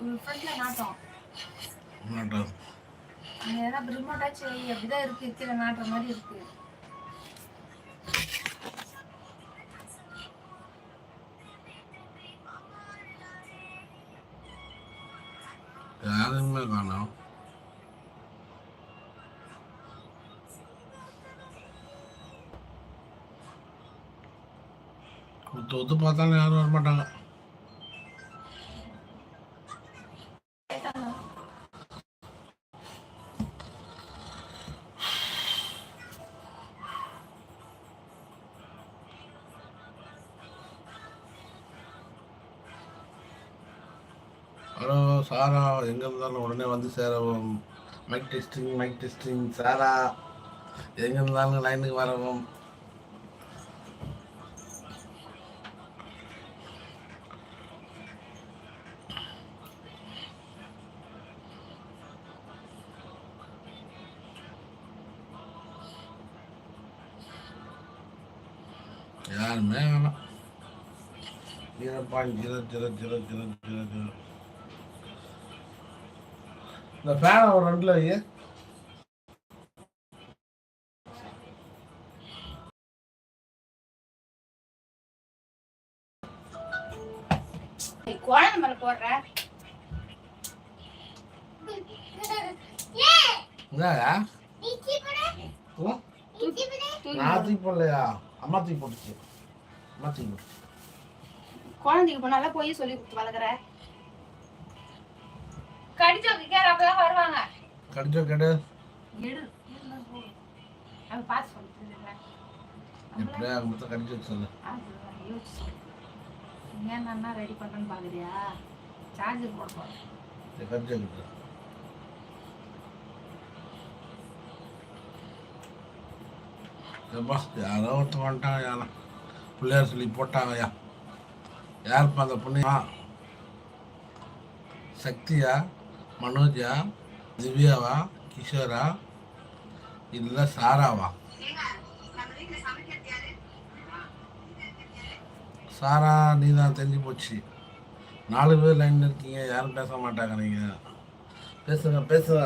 ஃப்ரண்ட்ல நாட்டம் மாட்டோம் ஏன்னா எதனா ரிமோட்டாச்சு அப்படிதான் இருக்கு கீழே நாட்டுற மாதிரி இருக்கு யாருமே காணோம் ஒத்து ஒத்து பார்த்தாலும் யாரும் வர ஹலோ சாரா எங்கே இருந்தாலும் உடனே வந்து சேரவும். மைக் டெஸ்டிங் மைக் டெஸ்டிங் சாரா. எங்கே இருந்தாலும் லைனுக்கு வரவும். யாருமே வேணாம். Zero point zero zero zero zero இந்த ஃபேனை ஒரு ரெண்டில் வை ஏய், குழந்தை மேல போடுற. தூக்கி நான் தூக்கி போடலையா? அம்மா தூக்கி போட்டுச்சு. அம்மா தூக்கி போட்டுச்சு. குழந்தைக்கு நல்லா போய் சொல்லி கொடுத்து வளர்க்குற. கடிச்சோக்கு கேர் அப்பதான் வருவாங்க. கடிச்சோ கெடு எடு எல்லாம் போ. அவ பார்த்து சொல்லிட்டு எப்படியா மொத்தம் கடிச்சு வச்சு சொல்லு. யோசிச்சு சொல்லு. ஏன் நான் ரெடி பண்றேன்னு பாக்குறியா? சார்ஜர் போட சரி, கடிச்சு ஏப்பா யாரோ ஒருத்தர் வந்துட்டாங்க யாரோ. பிள்ளையார் சொல்லி போட்டாங்கய்யா யாருப்பா அந்த பொண்ணியா சக்தியா? மனோஜா திவ்யாவா கிஷோரா இல்லை சாராவா சாரா நீ தான் தெரிஞ்சு போச்சு நாலு பேர் லைனில் இருக்கீங்க யாரும் பேச மாட்டாங்க நீங்கள் பேசுங்க பேசுங்க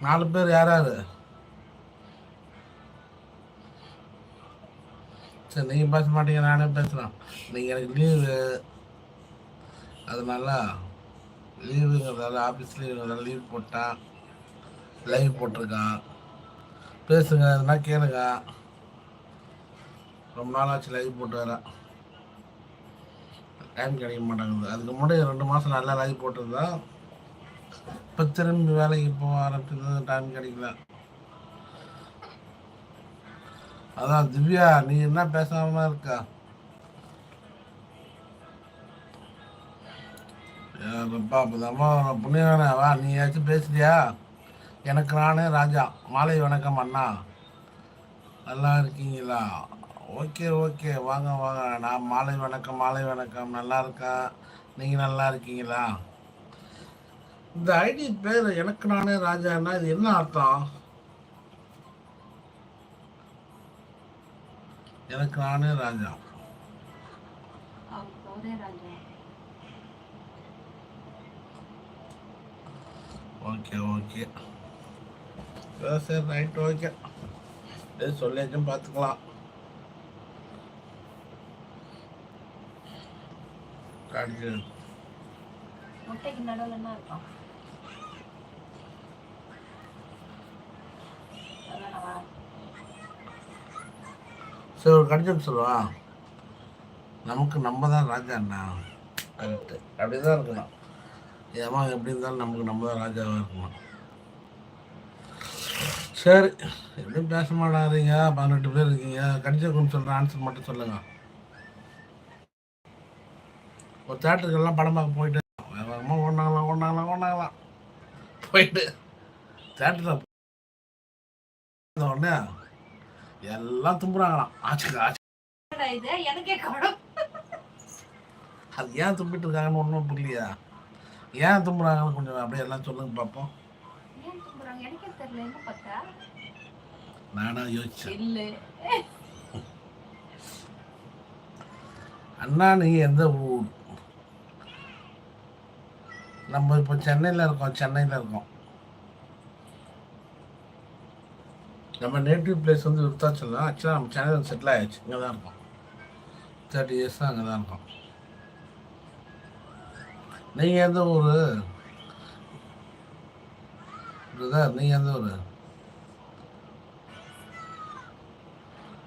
நாலு பேர் யாரார் சரி நீங்கள் பேச மாட்டீங்க நானே பேசுகிறேன் நீங்கள் எனக்கு லீவு அதனால லீவுங்கிறதால ஆஃபீஸ் லீவுங்கிறதால லீவ் போட்டான் லைவ் போட்டிருக்கான் பேசுங்க எதுனா கேளுங்க. ரொம்ப நாள் ஆச்சு லைவ் போட்டு வரேன் டைம் கிடைக்க மாட்டேங்குது. அதுக்கு முன்னாடி ரெண்டு மாதம் நல்லா லைவ் போட்டிருந்தா இப்போ திரும்பி வேலைக்கு போக ஆரம்பிச்சது டைம் கிடைக்கல. அதான் திவ்யா நீ என்ன பேசாமல் இருக்கா? ஏப்பா அப்போதாம்மா புண்ணியவானே வா நீ ஏதாச்சும் பேசுறியா? எனக்கு நானே ராஜா. மாலை வணக்கம் அண்ணா. நல்லா இருக்கீங்களா? Okay okay. வாங்க வாங்க நான் மாலை வணக்கம் மாலை வணக்கம். நல்லா இருக்கேன் நீங்கள் நல்லா இருக்கீங்களா? இந்த ஐடி பேர் எனக்கு நானே ராஜான்னா இது என்ன அர்த்தம்? எனக்கு நானே ராஜா அவருக்கு ஒரே ராஜா ஓகே ஓகே. சரி, ரைட் ஓகே சரி சொல்லியாச்சும் பார்த்துக்கலாம் காடிச்சு முட்டைக்கு நடுவில் என்ன இருக்கும்? அதானவா? சரி ஒரு கடிச்சு சொல்லுவா. நமக்கு நம்ம தான் ராஜா அண்ணா. கரெக்டு அப்படி தான் இருக்கணும். ஏமா எப்படி இருந்தாலும் நமக்கு நம்ம தான் ராஜாவாக இருக்கணும் சரி எப்படியும் பேச மாட்டாங்க பதினெட்டு பேர் இருக்கீங்க. கடிச்சக்குன்னு சொல்கிற ஆன்சர் மட்டும் சொல்லுங்கள் ஒரு தேட்டருக்கெல்லாம் படம் பார்க்க போயிட்டு வேகமாக ஓடினாங்களாம் ஓடினாங்களாம் ஓடினாங்களாம் போயிட்டு தேட்டரில் உடனே எல்லாம் தும்புறாங்களாம். ஆச்சுக்கா ஆச்சு. அது ஏன் தும்பிட்டு இருக்காங்கன்னு ஒன்றும் புரியலையா. ஏன் தும்புறாங்கன்னு கொஞ்சம் அப்படியே எல்லாம் சொல்லுங்க பார்ப்போம் நானா யோசிச்சேன். அண்ணா நீங்கள் எந்த ஊர்? நம்ம இப்போ சென்னையில் இருக்கோம் சென்னையில் இருக்கோம். நம்ம நேட்டிவ் பிளேஸ் வந்து விருத்தாச்சலம் ஆக்சுவலாக நம்ம சென்னையில் செட்டில் ஆயிடுச்சு இங்கே தான் இருக்கோம். தேர்ட்டி இயர்ஸ் தான் அங்கே தான் இருக்கோம். நீங்கள் எந்த ஊர்? பிரதர் நீங்கள் எந்த ஊர்?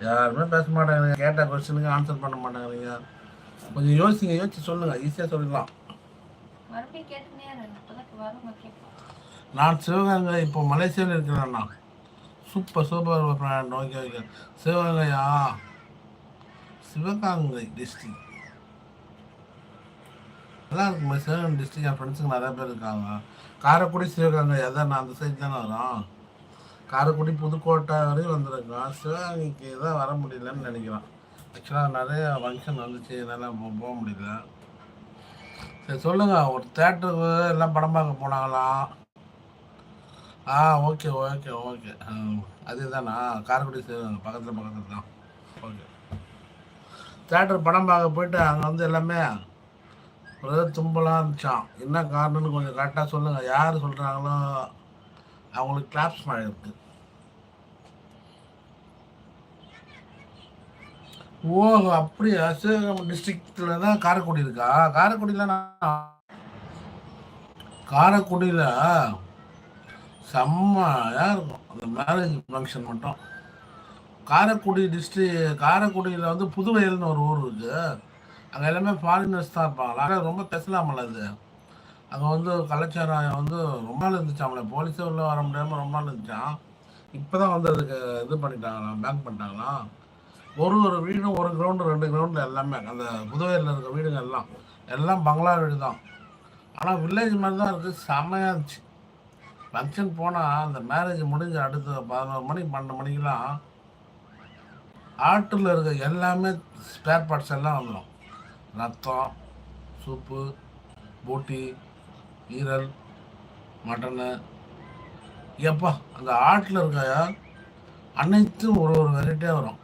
யாருமே பேச மாட்டாங்க கேட்ட கொஸ்டினுக்கு ஆன்சர் பண்ண மாட்டாங்க கொஞ்சம் யோசிங்க யோசிச்சு சொல்லுங்க. ஈஸியாக சொல்லிடலாம். நான் சிவகங்கை இப்போ மலேசியாவில் இருக்கிறேண்ணா சூப்பர் சூப்பர் ஓகே ஓகே சிவகங்கையா? சிவகங்கை டிஸ்ட்ரிக் நல்லா இருக்குமா சிவகங்கை டிஸ்ட்ரிக்ட் என் ஃப்ரெண்ட்ஸுங்க நிறையா பேர் இருக்காங்க. காரைக்குடி சிவகங்கை அதான் நான் அந்த சைடு தானே வரோம். காரைக்குடி புதுக்கோட்டை வரையும் வந்திருக்கோம். சிவகங்கைக்கு தான் வர முடியலன்னு நினைக்கிறேன் ஆக்சுவலாக நிறைய ஃபங்க்ஷன் வந்துச்சு. என்னால் போக முடியல. சரி சொல்லுங்கள் ஒரு தேட்டருக்கு எல்லாம் படம் பார்க்க போனாங்களாம் ஆ ஓகே ஓகே ஓகே அதுதானா? காரைக்குடி சிவகங்கை பக்கத்தில் பக்கத்தில் தான். ஓகே தேட்டர் படம் பார்க்க போயிட்டு அங்கே வந்து எல்லாமே ஒரே தும்பலாக இருந்துச்சான் என்ன காரணம்னு கொஞ்சம் கரெக்டாக சொல்லுங்கள் யார் சொல்கிறாங்களோ அவங்களுக்கு கிளாப்ஸ் மழை இருக்குது ஓ அப்படியா? சிவகங்கை டிஸ்ட்ரிக்டில் தான் காரைக்குடி இருக்கா? காரைக்குடியில் நான் காரைக்குடியில் செம்மையாக இருக்கும். அந்த மேரேஜ் ஃபங்க்ஷன் மட்டும். காரைக்குடி டிஸ்ட்ரிக் காரைக்குடியில் வந்து புதுவயல்னு ஒரு ஊர் இருக்குது அங்கே எல்லாமே ஃபாரினர்ஸ் தான் இருப்பாங்களா ஆனால் ரொம்ப பேசலாமல அது அங்கே வந்து கலாச்சாரம் வந்து ரொம்ப நாள் இருந்துச்சாமல போலீஸே உள்ளே வர முடியாமல் ரொம்ப நாள் இருந்துச்சான் இப்போ தான் வந்து அதுக்கு இது பண்ணிட்டாங்களாம் பேங்க் பண்ணிட்டாங்களாம். ஒரு ஒரு வீடும் ஒரு கிரவுண்டு ரெண்டு கிரவுண்டு எல்லாமே. அந்த புதுவையில் இருக்க வீடுங்க எல்லாம். எல்லாம் பங்களா வீடு தான். ஆனால் வில்லேஜ் மாதிரி தான் இருக்குது செம்மையாக இருந்துச்சு. ஃபங்க்ஷன் போனால் அந்த மேரேஜ் முடிஞ்ச அடுத்த பதினோரு மணி பன்னெண்டு மணிக்கெலாம் ஆட்டில் இருக்க எல்லாமே ஸ்பேர் பார்ட்ஸ் எல்லாம் வந்துடும் ரத்தம் சூப்பு போட்டி ஈரல் மட்டனு. எப்பா அந்த ஆட்டில் இருக்க அனைத்தும் ஒரு ஒரு வெரைட்டியாக வரும்.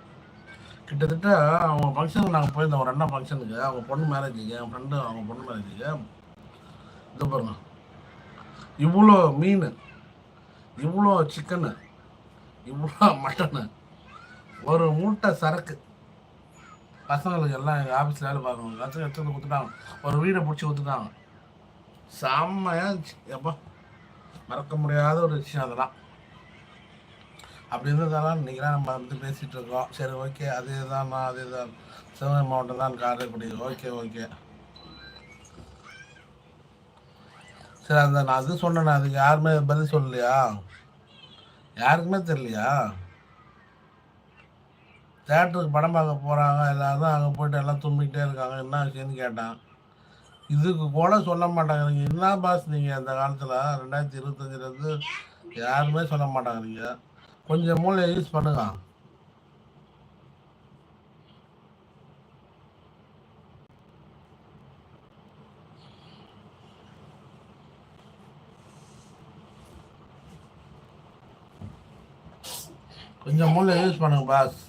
கிட்டத்தட்ட அவங்க ஃபங்க்ஷனுக்கு நாங்கள் போயிருந்தோம். ஒரு அண்ணா ஃபங்க்ஷனுக்கு அவங்க பொண்ணு மேரேஜுக்கு என் ஃப்ரெண்டு அவங்க பொண்ணு மேரேஜுக்கு இது பாருங்க. இவ்வளோ மீன். இவ்வளோ சிக்கனு இவ்வளோ மட்டனு. ஒரு மூட்டை சரக்கு. பசங்களுக்கு எல்லாம் எங்கள் ஆஃபீஸில் வேலை பார்க்கணும். லட்சம் எடுத்து கொடுத்துட்டாங்க. ஒரு வீடை பிடிச்சி கொடுத்துட்டாங்க. செம்மையாக இருந்துச்சு. எப்போ மறக்க முடியாத ஒரு விஷயம் அதெல்லாம். அப்படி இருந்ததெல்லாம் இன்றைக்கெலாம் நம்ம வந்து பேசிகிட்டு இருக்கோம். சரி ஓகே அதே தான் நான் அதே தான் சிவகங்கை மாவட்டம் தான் காரைக்குடி ஓகே ஓகே சரி அந்த நான் அது சொன்னேன் அதுக்கு யாருமே பதில் சொல்லலையா? யாருக்குமே தெரியலையா? தேட்டருக்கு படம் பார்க்க போகிறாங்க எல்லாரும் அங்கே போயிட்டு எல்லாம் தும்பிக்கிட்டே இருக்காங்க. என்ன விஷயம்னு கேட்டான். இதுக்கு கூட சொல்ல மாட்டாங்கிறீங்க. என்ன பாஸ் நீங்கள் அந்த காலத்தில்? ரெண்டாயிரத்தி இருபத்தஞ்சிலேருந்து யாருமே சொல்ல மாட்டாங்கிறீங்க. கொஞ்சம் மூளையை யூஸ் பண்ணுங்க. கொஞ்சம் மூளை யூஸ் பண்ணுங்க பாஸ்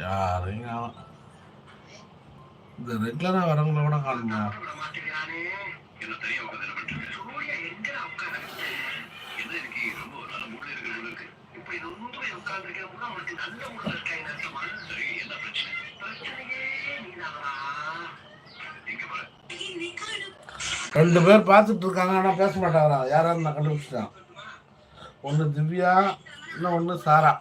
யாரையும் காணோம். இந்த ரெகுலரா வரவங்கள கூட காணுமா ரெண்டு பேர் பார்த்துட்டு இருக்காங்க ஆனால் பேச மாட்டாங்களா யாராவது நான் கண்டுபிடிச்சிட்டேன். ஒன்று திவ்யா இன்னும் ஒன்று சாரா.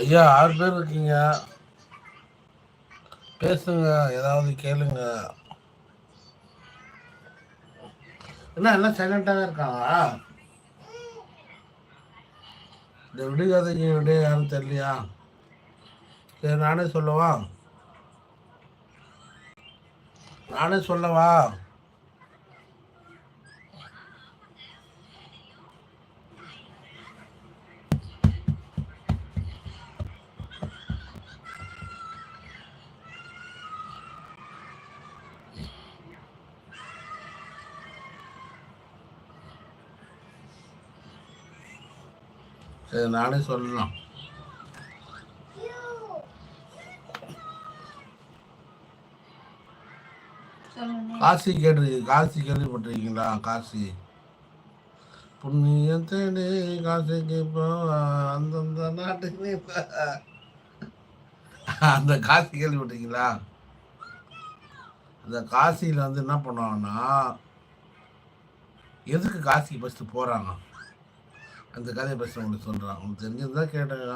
ஐயா ஆறு பேர் இருக்கீங்க. பேசுங்க ஏதாவது கேளுங்க. என்ன எல்லாம் சைலண்டாக இருக்காங்களா? இந்த விடுகதைக்கு விட யாரும் தெரியலையா? சரி நானே சொல்லவா? நானே சொல்லவா? நானே சொல்லலாம் காசி கேட்டிருக்கு காசி கேள்விப்பட்டிருக்கீங்களா? காசி. புண்ணியம் தேடி காசிக்கு போவா அந்தந்த நாட்டுக்கு போ. அந்த காசி கேள்விப்பட்டிருக்கீங்களா? அந்த காசியில் வந்து என்ன பண்ணுவாங்கன்னா எதுக்கு காசிக்கு ஃபஸ்ட்டு போகிறாங்க அந்த கதையை பேசுகிறேன் உங்களுக்கு சொல்கிறேன் உங்களுக்கு தெரிஞ்சது தான் கேட்டேங்க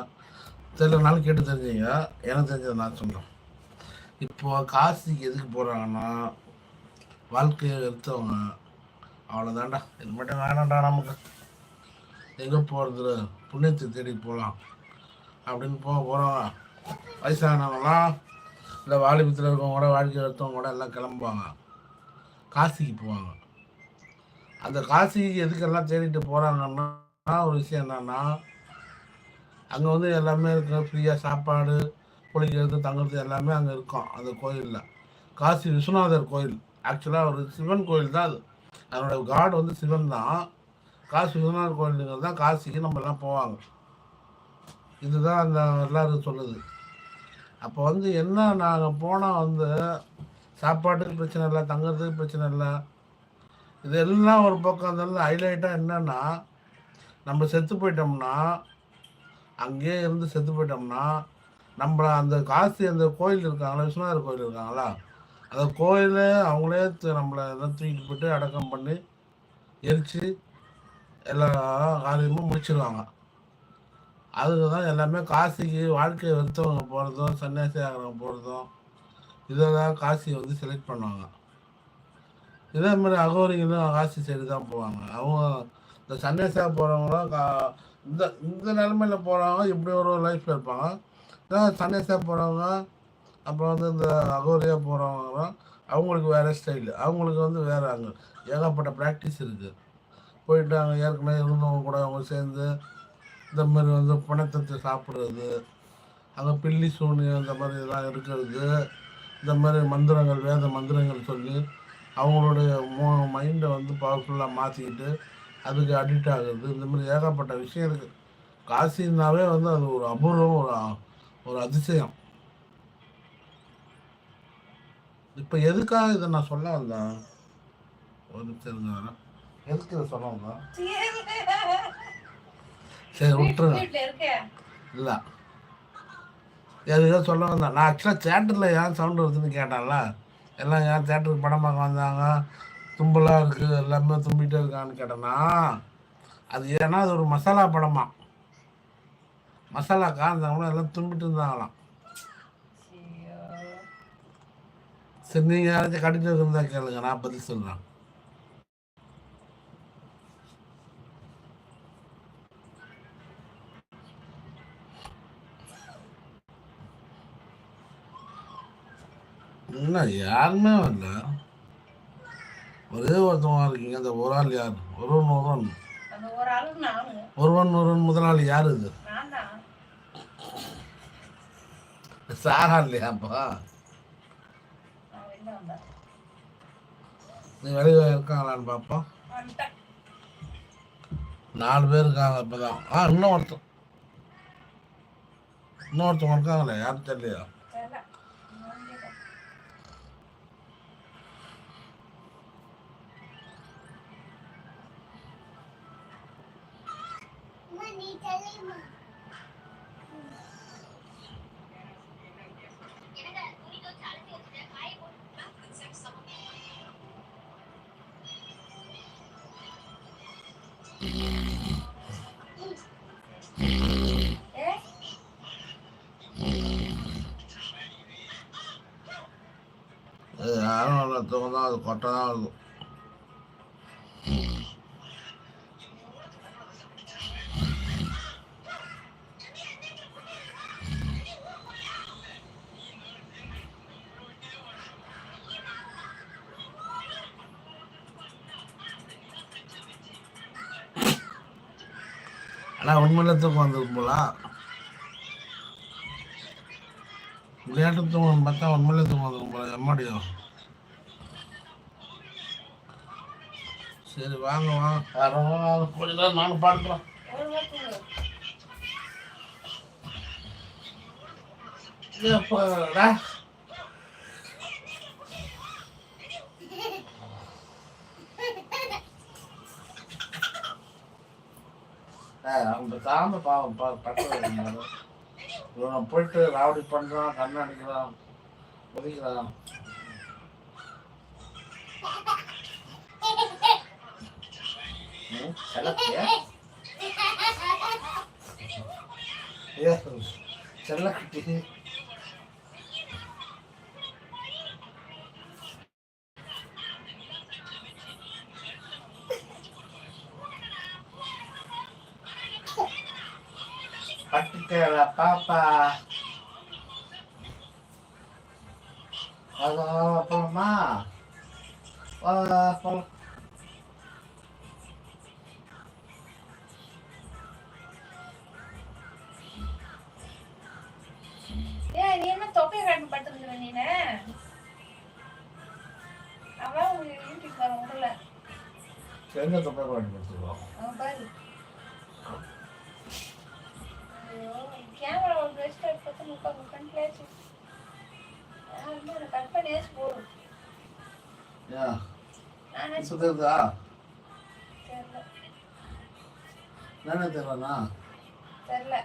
தெரியலனாலும் கேட்டு தெரிஞ்சுங்க. எனக்கு தெரிஞ்சதை நான் சொல்கிறேன் இப்போ காசிக்கு எதுக்கு போகிறாங்கன்னா வாழ்க்கையை எடுத்தவங்க அவ்வளோதான்டா இது மட்டும் வேணாம்டா நமக்கு. எங்கே போகிறது புண்ணியத்தை தேடி போகலாம் அப்படின்னு போக போகிறோம் வயசானவங்களாம் இல்லை வாலிபத்தில் இருக்கவங்க கூட வாழ்க்கை வெறுத்தவங்க கூட எல்லாம் கிளம்புவாங்க. காசிக்கு போவாங்க. அந்த காசிக்கு எதுக்கெல்லாம் தேடிட்டு போகிறாங்கன்னா ஆனால் ஒரு விஷயம் என்னன்னா அங்கே வந்து எல்லாமே இருக்கும் ஃப்ரீயாக சாப்பாடு குளிக்கிறது தங்குறது எல்லாமே அங்கே இருக்கும் அந்த கோயிலில். காசி விஸ்வநாதர் கோயில். ஆக்சுவலாக ஒரு சிவன் கோயில் தான் அது. அதனோட காட் வந்து சிவன் தான். காசி விஸ்வநாதர் கோயிலுங்கிறது தான் காசிக்கு நம்ம எல்லாம் போவாங்க. இதுதான் அந்த வரலாறு சொல்லுது. அப்போ வந்து என்ன நாங்கள் போனால் வந்து சாப்பாட்டுக்கு பிரச்சனை இல்லை தங்குறதுக்கு பிரச்சனை இல்லை. இதெல்லாம் ஒரு பக்கம் இருந்தாலும் ஹைலைட்டாக என்னென்னா நம்ம செத்து போயிட்டோம்னா அங்கேயே இருந்து செத்து போயிட்டோம்னா நம்ம அந்த காசி அந்த கோயில் இருக்காங்களா விஸ்வநாதர் கோயில் இருக்காங்களா? அந்த கோயிலை அவங்களே நம்மளை எதாவது தூக்கிட்டு போயிட்டு அடக்கம் பண்ணி எரித்து எல்லா காரியமும் முடிச்சிருவாங்க. அதுக்கு தான் எல்லாமே காசிக்கு வாழ்க்கையை வெறுத்தவங்க போகிறதும் சன்னியாசி ஆகிறவங்க போகிறதும் இதை தான் காசியை வந்து செலக்ட் பண்ணுவாங்க. இதே மாதிரி அகோரிங்களும் காசி சைடு தான் போவாங்க. அவங்க இந்த சன்னியாசியாக போகிறவங்களும் கா இந்த இந்த நிலமையில் போகிறவங்க இப்படி ஒரு லைஃப்பில் இருப்பாங்க. இதான் போகிறவங்க அப்புறம் வந்து இந்த அகோரியா போகிறவங்க அவங்களுக்கு வேறு ஸ்டைல் அவங்களுக்கு வந்து வேறு அங்கே ஏகப்பட்ட ப்ராக்டிஸ் இருக்குது போயிட்டு அங்கே ஏற்கனவே இருந்தவங்க கூட அவங்க சேர்ந்து இந்த மாதிரி வந்து பணத்தை சாப்பிட்றது அங்கே பில்லி சூனியம் இந்த மாதிரி இதெல்லாம் இருக்கிறது இந்த மாதிரி மந்திரங்கள் வேத மந்திரங்கள் சொல்லி அவங்களுடைய மோ மைண்டை வந்து பவர்ஃபுல்லாக மாற்றிக்கிட்டு அதுக்கு அடிக்ட் ஆகுறது இந்த மாதிரி ஏகப்பட்ட விஷயம் இருக்குது காசின்னாவே வந்து அது ஒரு அபூர்வம் ஒரு ஒரு அதிசயம். இப்போ எதுக்காக இதை நான் சொல்ல வந்தேன்? ஒரு நிமிஷம் இருங்க வரேன். எதுக்கு இதை சொல்ல வந்தேன்? சரி விட்டுருங்க. இல்லை. எதுக்காக சொல்ல வந்தேன். நான் ஆக்சுவலாக தேட்டரில் ஏன் சவுண்டு வருதுன்னு கேட்டேன்ல? எல்லாம் ஏன் தேட்டருக்கு படம் பார்க்க வந்தாங்க? தும்பலாக இருக்குது எல்லாமே தும்பிட்டே இருக்கான்னு கேட்டேன்னா அது ஏன்னா அது ஒரு மசாலா படமா. மசாலா கார்ந்தவங்களும் எல்லாம் தும்பிட்டு இருந்தாங்களாம். சரி நீங்கள் யாராச்சும் கட்டிட்டு இருந்தா கேளுங்க நான் பதில் சொல்கிறேன் என்ன யாருமே வரல? ஒரே ஒருத்தவங்க இருக்கீங்க? அந்த ஒரு ஆள் யார்? ஒருவன் ஒருவன். ஒருவன் ஒருவன் முதலாளி யார் இது? சாரா இல்லையாப்பா நீ வெளியே இருக்காங்களான்னு பார்ப்போம். நாலு பேர் இருக்காங்க இப்போதான் ஆ இன்னும் ஒருத்தன் இன்னொருத்தவங்க இருக்காங்களே? யாரும் தெரியலையா? தூக்கம் தான் அது கொட்டை தான் இருக்கும். ஆனால் உண்மையில தூக்கம் வந்திருக்கும் போல. விளையாட்டு தூக்கம் பார்த்தா உண்மையில தூக்கம் வந்திருக்கும் போல. எம்மாடியும் சரி வாங்க வாங்க. ஒழுங்கா தூங்கு எப்படா அவங்க தாம பாவம் பா பட்டு இவனை போயிட்டு ராவடி பண்ணுறான் கண்ணு அடிக்கிறான் salat ya? Ya, salat di Patite la papa. Ala, palma. Ala, palma. இப்போ தெரியுதா? தெரியல. நானே தெரியலண்ணா? தெரியல.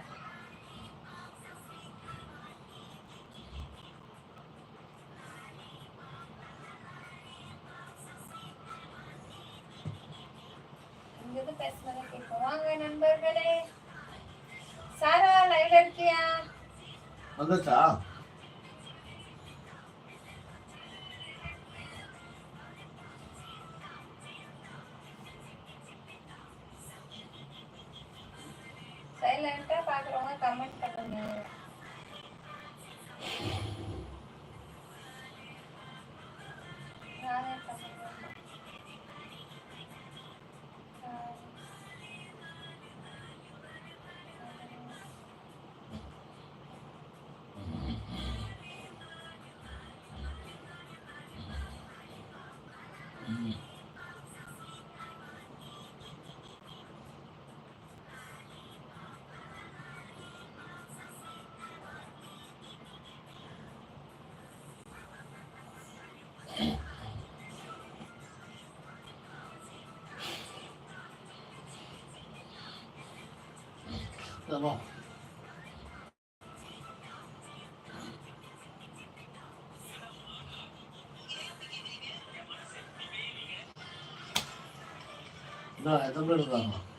வந்துச்சா சைலண்டா ஏமா என்ன எத்தனை பேர் இருக்காங்க கட் பண்ண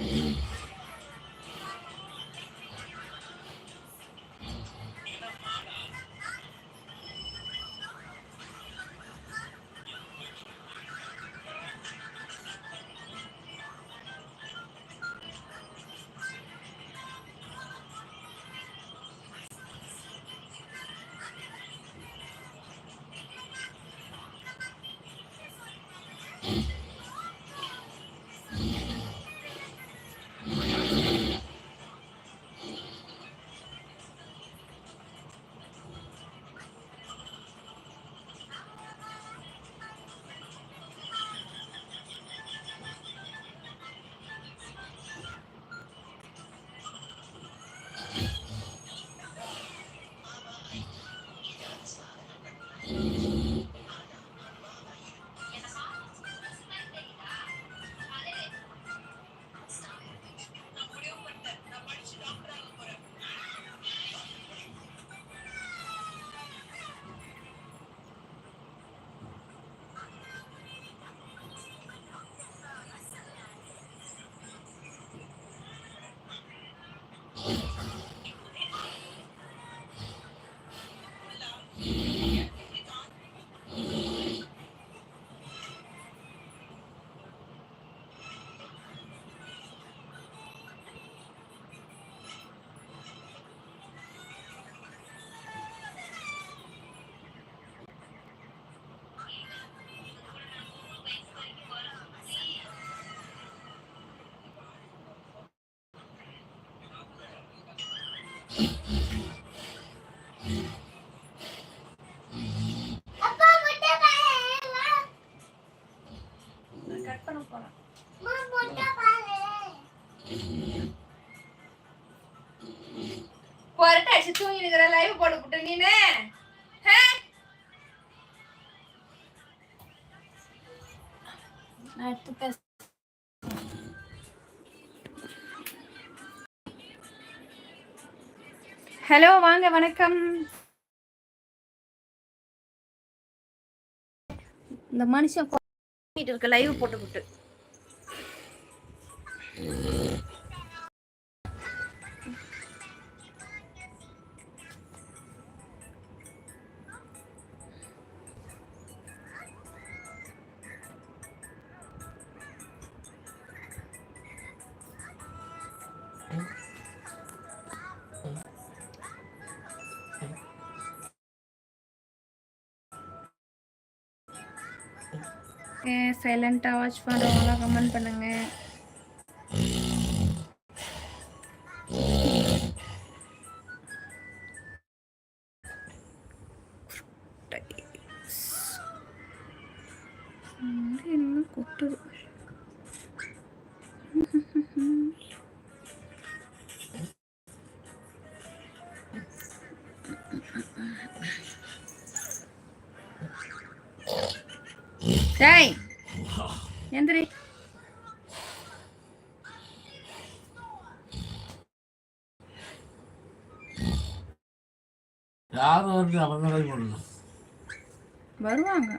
Amen. போறேன் அடிச்சு தூங்கி லைவ் போட்டு விட்டு நீனு ஹலோ வாங்க வணக்கம். இந்த மனுஷன் பண்ணிட்டு இருக்க லைவ் போட்டு சைலண்ட்டாக சைலண்டாக வாட்ச் பண்ணுறவங்களாம் கமெண்ட் பண்ணுங்கள் என்ன கொட்டுது டேய் எந்திரி. யாரும் வந்து அவங்க வருவாங்க.